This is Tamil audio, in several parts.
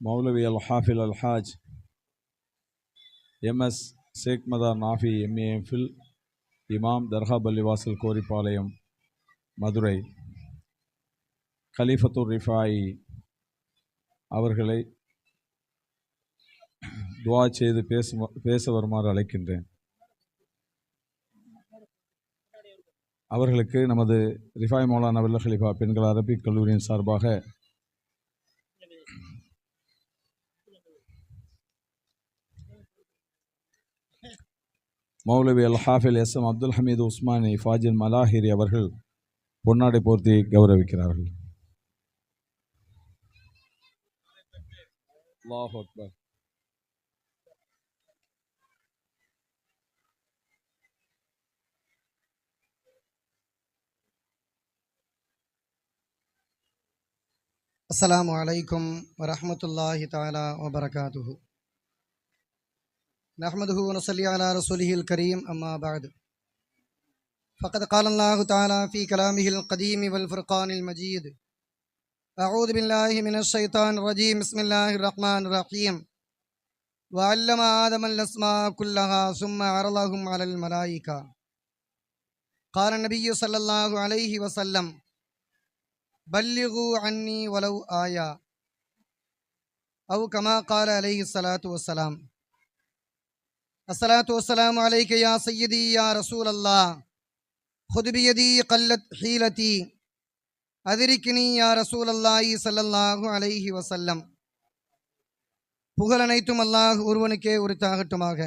மௌலவி அல் ஹாஃபில் அல் Haj MS Sheikh Madar Nafi MA MPhil இமாம் தர்கா பள்ளிவாசல் கோரிப்பாளையம் மதுரை. கலீஃபத்துர் ரிஃபாயி அவர்களை துவா செய்து பேச பேச வருமாறு அழைக்கின்றேன். அவர்களுக்கு நமது ரிஃபாய் மௌலானா வெல்ல ஹலிஃபா பெண்கள் அரபிக் கல்லூரியின் சார்பாக مولوي الحافل اسم عبد الحميد عثماني فاجر ملاهيري அவர்கள் பொன்னாடை போர்த்தி கௌரவிக்கிறார்கள். الله اكبر السلام عليكم ورحمه الله تعالى وبركاته نحمده ونصلي على رسوله الكريم أما بعد. فقد قال الله تعالى في كلامه القديم والفرقان المجيد أعوذ بالله من الشيطان الرجيم بسم الله الرحمن الرحيم. وعلم آدم الأسماء كلها ثم عرضهم على الملائكة. قال النبي صلى الله عليه وسلم بلغوا عني ولو آية. أو كما قال عليه الصلاة والسلام الصلاة والسلام عليك يا سيدي يا رسول الله خذ بيدي قلت حيلتي أدركني يا رسول الله صلى الله عليه وسلم புகழ் அனைத்தும் அல்லாஹ் ஒருவனுக்கே உரித்தாகட்டுமாக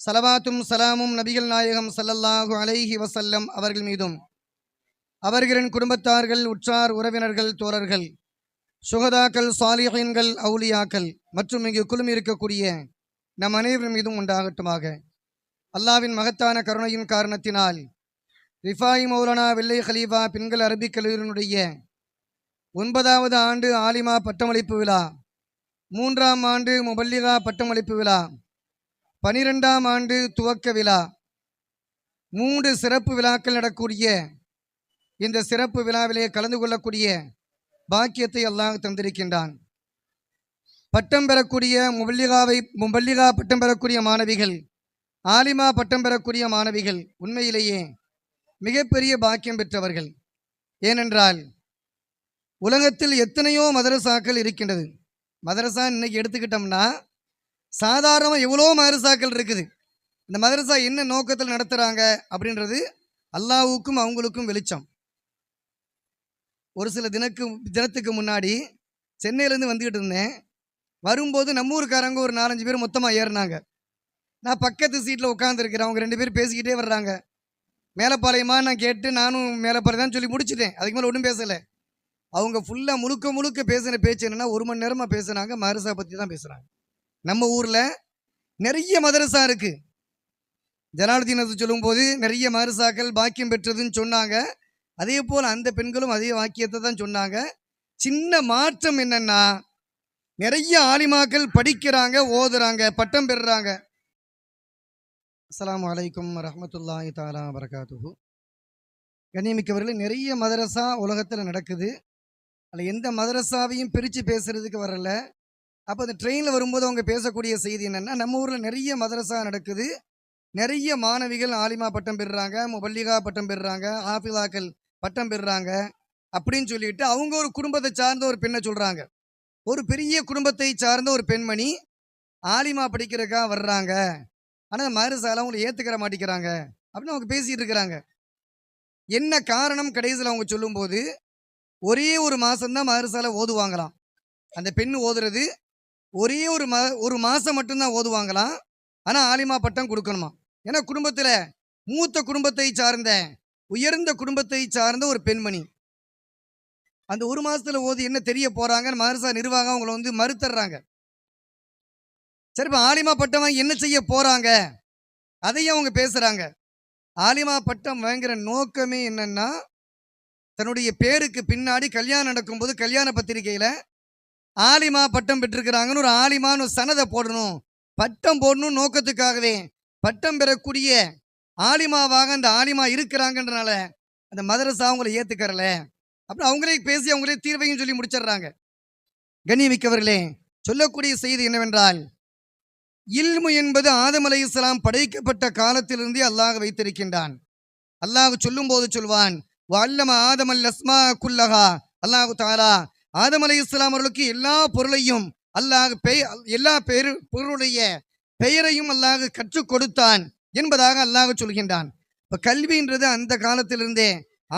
சலவாத்தும் சலாமும் நபிகள் நாயகம் ஸல்லல்லாஹு அலைஹி வஸல்லம் அவர்கள் மீதும் அவர்களின் குடும்பத்தார்கள் உற்றார் உறவினர்கள் தோழர்கள் சுகதாக்கள் சாலிஹீன்கள் அவுலியாக்கள் மற்றும் இங்கு குழுமி இருக்கக்கூடிய நம் அனைவரின் மீதும் உண்டாகட்டுமாக. அல்லாவின் மகத்தான கருணையின் காரணத்தினால் ரிஃபாய் மௌலானா வெள்ளை ஹலீஃபா பெண்கள் அரபிக் கல்லூரியினுடைய ஒன்பதாவது ஆண்டு ஆலிமா பட்டமளிப்பு விழா மூன்றாம் ஆண்டு முபல்லிகா பட்டமளிப்பு விழா பனிரெண்டாம் ஆண்டு துவக்க விழா மூன்று சிறப்பு விழாக்கள் நடக்கூடிய இந்த சிறப்பு விழாவிலே கலந்து கொள்ளக்கூடிய பாக்கியத்தை அல்லாஹ் தந்திருக்கின்றான். பட்டம் பெறக்கூடிய முபல்லிகாவை முபல்லிகா பட்டம் பெறக்கூடிய மாணவிகள் ஆலிமா பட்டம் பெறக்கூடிய மாணவிகள் உண்மையிலேயே மிகப்பெரிய பாக்கியம் பெற்றவர்கள். ஏனென்றால் உலகத்தில் எத்தனையோ மதரசாக்கள் இருக்கின்றது. மதரசா இன்னைக்கு எடுத்துக்கிட்டோம்னா சாதாரணமாக எவ்வளோ மதரசாக்கள் இருக்குது. இந்த மதரசா என்ன நோக்கத்தில் நடத்துகிறாங்க அப்படின்றது அல்லாவுக்கும் அவங்களுக்கும் வெளிச்சம். ஒரு சில தினக்கு தினத்துக்கு முன்னாடி சென்னையிலேருந்து வந்துக்கிட்டு இருந்தேன். வரும்போது நம்ம ஊருக்காரங்க ஒரு நாலஞ்சு பேர் மொத்தமாக ஏறினாங்க. நான் பக்கத்து சீட்டில் உட்காந்துருக்கிறேன் அவங்க ரெண்டு பேர் பேசிக்கிட்டே வர்றாங்க. மேலப்பாளையமா நான் கேட்டு நானும் மேலப்பாளையம் தான் சொல்லி முடிச்சிட்டேன். அதுக்கு மேலே ஒன்றும் பேசலை. அவங்க ஃபுல்லாக முழுக்க முழுக்க பேசின பேச்சு என்னென்னா ஒரு மணி நேரமாக பேசுனாங்க. மதரசா பற்றி தான் பேசுகிறாங்க நம்ம ஊரில் நிறைய மதரசா இருக்குது ஜனாலுதீனத்தை சொல்லும்போது நிறைய மதரசாக்கள் பாக்கியம் பெற்றதுன்னு சொன்னாங்க. அதே போல் அந்த பெண்களும் அதே வாக்கியத்தை தான் சொன்னாங்க. சின்ன மாற்றம் என்னென்னா நிறைய ஆலிமாக்கள் படிக்கிறாங்க ஓதுறாங்க பட்டம் பெறுறாங்க. அஸ்லாம் வலைக்கம் ரஹமத்துல்லாஹி தாலா வரகாத்துஹு கண்ணியமிக்கவர்கள் நிறைய மதரசா உலகத்தில் நடக்குது. அதில் எந்த மதரசாவையும் பிரித்து பேசுறதுக்கு வரல. அப்போ அந்த ட்ரெயினில் வரும்போது அவங்க பேசக்கூடிய செய்தி என்னென்னா நம்ம ஊரில் நிறைய மதரசா நடக்குது. நிறைய மாணவிகள் ஆலிமா பட்டம் பெறுறாங்க முபல்லிகா பட்டம் பெறுறாங்க ஹாஃபிதாக்கள் பட்டம் பெறுறாங்க அப்படின்னு சொல்லிட்டு அவங்க ஒரு குடும்பத்தை சார்ந்த ஒரு பெண்ணை சொல்கிறாங்க ஒரு பெரிய குடும்பத்தை சார்ந்த ஒரு பெண்மணி ஆலிமா படிக்கிறக்கா வர்றாங்க. ஆனால் மதரசால அவங்களை ஏற்றுக்கிற மாட்டேங்கிறாங்க. அப்படின்னு அவங்க பேசிகிட்டு இருக்கிறாங்க. என்ன காரணம் கடைசியில் அவங்க சொல்லும்போது ஒரே ஒரு மாதம்தான் மருசால ஓதுவாங்களாம். அந்த பெண் ஓதுறது ஒரே ஒரு ம ஒரு மாதம் மட்டும்தான் ஓதுவாங்களாம். ஆனால் ஆலிமா பட்டம் கொடுக்கணுமா ஏன்னா குடும்பத்தில் மூத்த குடும்பத்தை சார்ந்த உயர்ந்த குடும்பத்தை சார்ந்த ஒரு பெண்மணி. அந்த ஒரு மாதத்தில் ஓதி என்ன தெரிய போகிறாங்கன்னு மதரசா நிர்வாகம் அவங்கள வந்து மறுத்துறாங்க சரி இப்போ ஆலிமா பட்டம் வாங்கி என்ன செய்ய போகிறாங்க அதையும் அவங்க பேசுகிறாங்க ஆலிமா பட்டம் வாங்குகிற நோக்கமே என்னென்னா தன்னுடைய பேருக்கு பின்னாடி கல்யாணம் நடக்கும்போது கல்யாண பத்திரிகையில் ஆலிமா பட்டம் பெற்றிருக்கிறாங்கன்னு ஒரு ஆலிமான்னு ஒரு சனதை போடணும். பட்டம் போடணும் நோக்கத்துக்காகவே பட்டம் பெறக்கூடிய ஆலிமாவாக அந்த ஆலிமா இருக்கிறாங்கன்றனால அந்த மதரசா அவங்கள ஏத்துக்கறல. அப்புறம் அவங்களே பேசி அவங்களே தீர்வையும் சொல்லி முடிச்சிடுறாங்க. கண்ணியமிக்கவர்களே சொல்லக்கூடிய செய்தி என்னவென்றால் இல்மு என்பது ஆதம் அலை இஸ்லாம் படைக்கப்பட்ட காலத்திலிருந்தே அல்லாஹ் வைத்திருக்கின்றான். அல்லாஹ் சொல்லும் போது சொல்வான் வல்லம ஆதம் அல் அஸ்மா குல்லஹா. அல்லாஹு தாரா ஆதம் அலை இஸ்லாம் அவர்களுக்கு எல்லா பொருளையும் அல்லாஹ் பெய் எல்லா பெயரு பொருளுடைய பெயரையும் அல்லாஹ் கற்றுக் கொடுத்தான் என்பதாக அல்லாஹ் சொல்கின்றான். இப்போ கல்வின்றது அந்த காலத்திலிருந்தே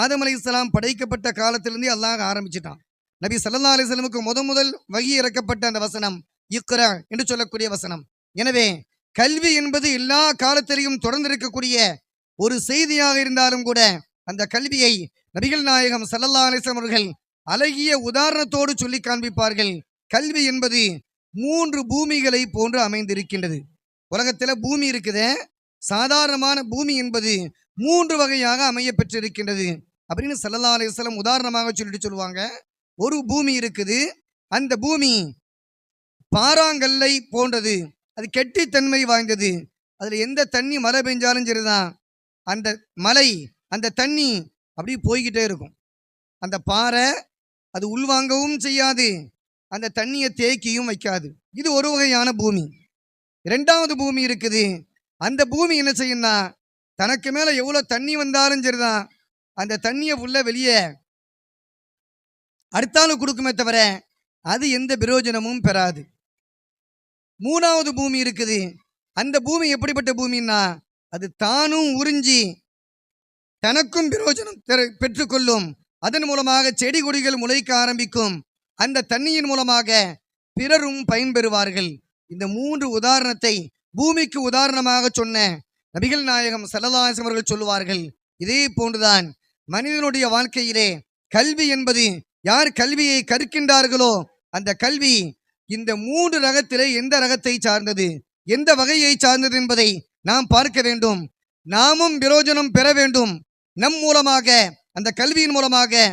ஆதம் அலி இஸ்லாம் படைக்கப்பட்ட காலத்திலிருந்தே அல்லாஹ் ஆரம்பிச்சிட்டான். நபி சல்லா அலிஸ்லமுக்கு முத முதல் வகி இறக்கப்பட்ட அந்த வசனம் இக்ரா என்று சொல்லக்கூடிய வசனம். எனவே கல்வி என்பது எல்லா காலத்திலையும் தொடர்ந்திருக்கக்கூடிய ஒரு செய்தியாக இருந்தாலும் கூட அந்த கல்வியை நபிகள் நாயகம் சல்லல்லா அலிஸ்லாம் அவர்கள் அழகிய உதாரணத்தோடு சொல்லி காண்பிப்பார்கள். கல்வி என்பது மூன்று பூமிகளை போன்று அமைந்திருக்கின்றது. உலகத்துல பூமி இருக்குதே. சாதாரணமான பூமி என்பது மூன்று வகையாக அமைய பெற்றிருக்கின்றது அப்படின்னு சல்லல்லா அலிஸ்லாம் உதாரணமாக சொல்லிட்டு சொல்லுவாங்க. ஒரு பூமி இருக்குது. அந்த பூமி பாறாங்கல்லை போன்றது. அது கெட்டித்தன்மை வாய்ந்தது. அதில் எந்த தண்ணி மழை பெஞ்சாலும் சரிதான். அந்த மலை அந்த தண்ணி அப்படியே போய்கிட்டே இருக்கும். அந்த பாறை அது உள்வாங்கவும் செய்யாது. அந்த தண்ணியை தேக்கியும் வைக்காது. இது ஒரு வகையான பூமி. ரெண்டாவது பூமி இருக்குது. அந்த பூமி என்ன செய்யும்னா தனக்கு மேலே எவ்வளோ தண்ணி வந்தாலும் சரிதான். அந்த தண்ணியை உள்ள வெளியே அடுத்தாலும் கொடுக்குமே தவிர அது எந்த பிரயோஜனமும் பெறாது. மூணாவது பூமி இருக்குது. அந்த பூமி எப்படிப்பட்ட பூமின்னா அது தானும் உறிஞ்சி தனக்கும் பிரயோஜனம் பெற்றுக்கொள்ளும். அதன் மூலமாக செடி கொடிகள் முளைக்க ஆரம்பிக்கும். அந்த தண்ணியின் மூலமாக பிறரும் பயன்பெறுவார்கள். இந்த மூன்று உதாரணத்தை பூமிக்கு உதாரணமாக சொன்ன நபிகள் நாயகம் சல்லல்லாஹு அவர்கள் சொல்லுவார்கள் இதே போன்றுதான் மனிதனுடைய வாழ்க்கையிலே கல்வி என்பது யார் கல்வியை கற்கின்றார்களோ அந்த கல்வி இந்த மூன்று ரகத்திலே எந்த ரகத்தை சார்ந்தது எந்த வகையை சார்ந்தது என்பதை நாம் பார்க்க வேண்டும். நாமும் பிரயோஜனம் பெற வேண்டும். நம் மூலமாக அந்த கல்வியின் மூலமாக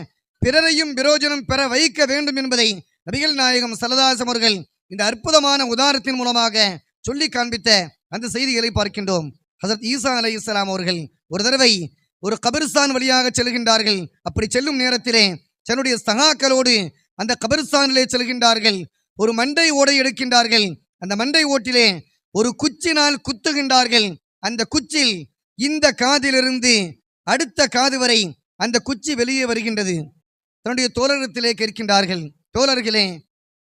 பிறரையும் பிரயோஜனம் பெற வைக்க வேண்டும் என்பதை நபிகள் நாயகம் சல்லதாசம் அவர்கள் இந்த அற்புதமான உதாரணத்தின் மூலமாக சொல்லி காண்பித்த அந்த செய்திகளை பார்க்கின்றோம். ஹசரத் ஈசா அலை இஸ்லாம் அவர்கள் ஒரு தடவை ஒரு கபிரிஸ்தான் வழியாக செல்கின்றார்கள். அப்படி செல்லும் நேரத்திலே தன்னுடைய சகாக்களோடு அந்த கபிரிஸ்தானிலே செல்கின்றார்கள். ஒரு மண்டை ஓடை எடுக்கின்றார்கள். அந்த மண்டை ஓட்டிலே ஒரு குச்சினால் குத்துகின்றார்கள். அந்த குச்சில் இந்த காதிலிருந்து அடுத்த காது வரை அந்த குச்சி வெளியே வருகின்றது. தன்னுடைய தோழரத்திலே கேட்கின்றார்கள். தோழர்களே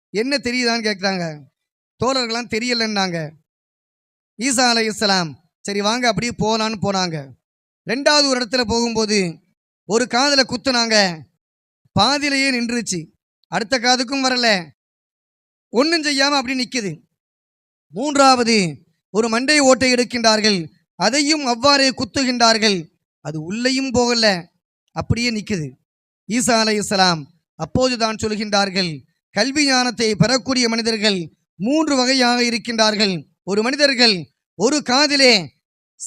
என்ன தெரியுதான்னு கேட்குறாங்க. தோழர்களாம் தெரியலன்னாங்க. ஈசா அலை இஸ்லாம் சரி வாங்க அப்படியே போகலான்னு போனாங்க. ரெண்டாவது ஒரு இடத்துல போகும்போது ஒரு காதில் குத்துனாங்க. பாதியிலேயே நின்றுச்சு. அடுத்த காதுக்கும் வரல. ஒன்றும் செய்யாமல் அப்படி நிற்குது மூன்றாவது ஒரு மண்டை ஓட்டை எடுக்கின்றார்கள். அதையும் அவ்வாறே குத்துகின்றார்கள். அது உள்ளேயும் போகல. அப்படியே நிற்குது ஈசா அலை இஸ்லாம் அப்போதுதான் சொல்கின்றார்கள் கல்வி ஞானத்தை பெறக்கூடிய மனிதர்கள் மூன்று வகையாக இருக்கின்றார்கள். ஒரு மனிதர்கள் ஒரு காதிலே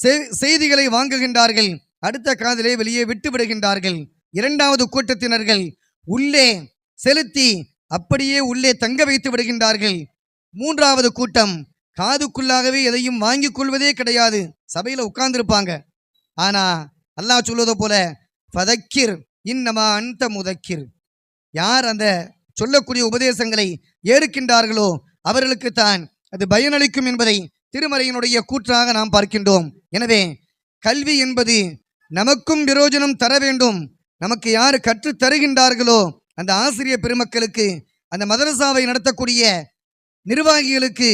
செ- செய்திகளை வாங்குகின்றார்கள். அடுத்த காதிலே வெளியே விட்டு விடுகின்றார்கள் இரண்டாவது கூட்டத்தினர்கள் உள்ளே செலுத்தி அப்படியே உள்ளே தங்க வைத்து விடுகின்றார்கள். மூன்றாவது கூட்டம் காதுக்குள்ளாகவே எதையும் வாங்கிக் கொள்வதே கிடையாது. சபையில உட்கார்ந்திருப்பாங்க. ஆனா அல்லாஹ் சொல்வதை போல ஃபதக்கிர் இன்னமா அந்த முதக்கிர். யார் அந்த சொல்லக்கூடிய உபதேசங்களை ஏற்கின்றார்களோ அவர்களுக்கு தான் அது பயனளிக்கும் என்பதை திருமறையினுடைய கூற்றாக நாம் பார்க்கின்றோம். எனவே கல்வி என்பது நமக்கும் பிரயோஜனம் தர வேண்டும். நமக்கு யார் கற்று தருகின்றார்களோ அந்த ஆசிரியர் பெருமக்களுக்கு அந்த மதரசாவை நடத்தக்கூடிய நிர்வாகிகளுக்கு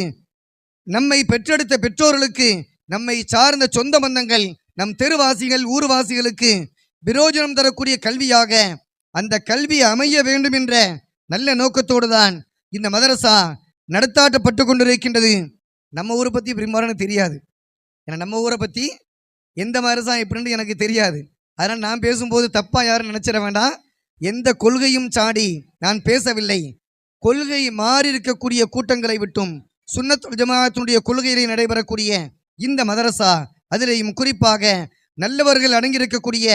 நம்மை பெற்றெடுத்த பெற்றோர்களுக்கு நம்மை சார்ந்த சொந்த பந்தங்கள் நம் தெருவாசிகள் ஊர்வாசிகளுக்கு பிரயோஜனம் தரக்கூடிய கல்வியாக அந்த கல்வி அமைய வேண்டும் என்ற நல்ல நோக்கத்தோடு தான் இந்த மதரசா நடத்தாட்டப்பட்டு கொண்டிருக்கின்றது. நம்ம ஊரை பற்றி பெரும்பாலும் தெரியாது. ஏன்னா நம்ம ஊரை பற்றி எந்த மதரசா எப்படின்னு எனக்கு தெரியாது. அதனால் நான் பேசும்போது தப்பாக யாரும் நினச்சிட வேண்டாம். எந்த கொள்கையும் சாடி நான் பேசவில்லை. கொள்கை மாறி இருக்கக்கூடிய கூட்டங்களை விட்டும் சுண்ணத்து ஜமாத்தினுடைய கொள்கையிலே நடைபெறக்கூடிய இந்த மதரசா அதிலேயும் குறிப்பாக நல்லவர்கள் அடங்கியிருக்கக்கூடிய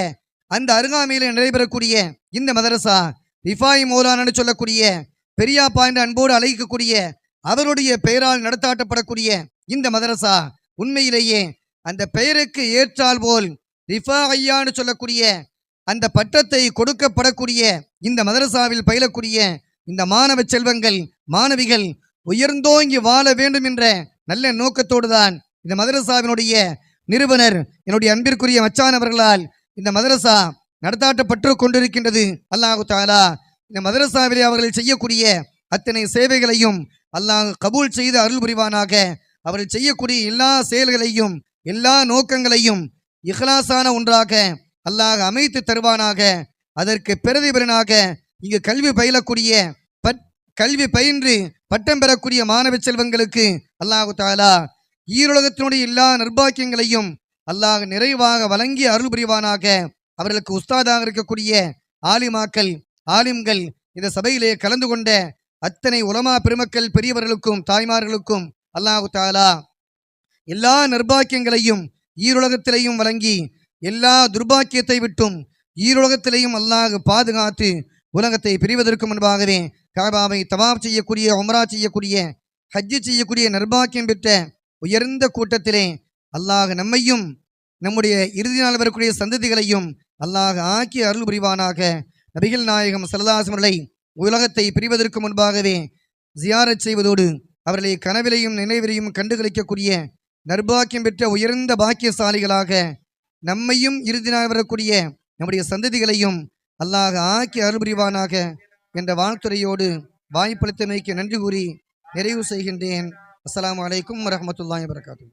அந்த அருகாமையில் நடைபெறக்கூடிய இந்த மதரசா ரிஃபாய் மௌலானு சொல்லக்கூடிய பெரியாப்பா என்று அன்போடு அழைக்கக்கூடிய அவருடைய பெயரால் நடத்தாட்டப்படக்கூடிய இந்த மதரசா உண்மையிலேயே அந்த பெயருக்கு ஏற்றால் போல் ரிஃபா ஐயான்னு சொல்லக்கூடிய அந்த பட்டத்தை கொடுக்கப்படக்கூடிய இந்த மதரசாவில் பயிலக்கூடிய இந்த மாணவ செல்வங்கள் மாணவிகள் உயர்ந்தோங்கி வாழ வேண்டும் என்ற நல்ல நோக்கத்தோடு தான் இந்த மதரசாவினுடைய நிறுவனர் என்னுடைய அன்பிற்குரிய மச்சான் அவர்களால் இந்த மதரசா நடத்தாட்டப்பட்டு கொண்டிருக்கின்றது. அல்லாஹு தாலா இந்த மதரசாவிலே அவர்கள் செய்யக்கூடிய அத்தனை சேவைகளையும் அல்லாஹ் கபூல் செய்து அருள் புரிவானாக. அவர்கள் செய்யக்கூடிய எல்லா செயல்களையும் எல்லா நோக்கங்களையும் இஹ்லாசான ஒன்றாக அல்லாஹ் அமைத்து தருவானாக. அதற்கு பிரதிபலனாக இங்கு கல்வி பயிலக்கூடிய பட் கல்வி பயின்று பட்டம் பெறக்கூடிய மாணவ செல்வங்களுக்கு அல்லாஹு தாலா ஈருலகத்தினுடைய எல்லா நிர்பாக்கியங்களையும் அல்லாஹ் நிறைவாக வழங்கி அருள் புரிவானாக. அவர்களுக்கு உஸ்தாதாக இருக்கக்கூடிய ஆலிமாக்கள் ஆலிம்கள் இந்த சபையிலே கலந்து கொண்ட அத்தனை உலமா பெருமக்கள் பெரியவர்களுக்கும் தாய்மார்களுக்கும் அல்லாஹு தாலா எல்லா நிர்பாக்கியங்களையும் ஈருலகத்திலையும் வழங்கி எல்லா துர்பாக்கியத்தை விட்டும் ஈருலகத்திலையும் அல்லாஹ் பாதுகாத்து உலகத்தை பிரிவதற்கு முன்பாகவே காபாவை தவாப் செய்யக்கூடிய உமரா செய்யக்கூடிய ஹஜ்ஜு செய்யக்கூடிய நிர்பாக்கியம் பெற்ற உயர்ந்த கூட்டத்திலே அல்லாஹ் நம்மையும் நம்முடைய இறுதி நாள் வரக்கூடிய சந்ததிகளையும் அல்லாஹ் ஆக்கி அருள் புரிவானாக. நபிகள் நாயகம் சல்லாசமர்களை உலகத்தை பிரிவதற்கு முன்பாகவே ஜியாரச் செய்வதோடு அவர்களை கனவிலையும் நினைவிலையும் கண்டுகளிக்கக்கூடிய நர்பாக்கியம் பெற்ற உயர்ந்த பாக்கியசாலிகளாக நம்மையும் இறுதி நாள் வரக்கூடிய நம்முடைய சந்ததிகளையும் அல்லாஹ் ஆக்கி அருள்புரிவானாக என்ற வாழ்த்துறையோடு வாய்ப்பளித்தமைக்கு நன்றி கூறி நிறைவு செய்கின்றேன். அஸ்லாம் வலைக்கம் வரஹ்மத்துல்லாஹி வரகாத்து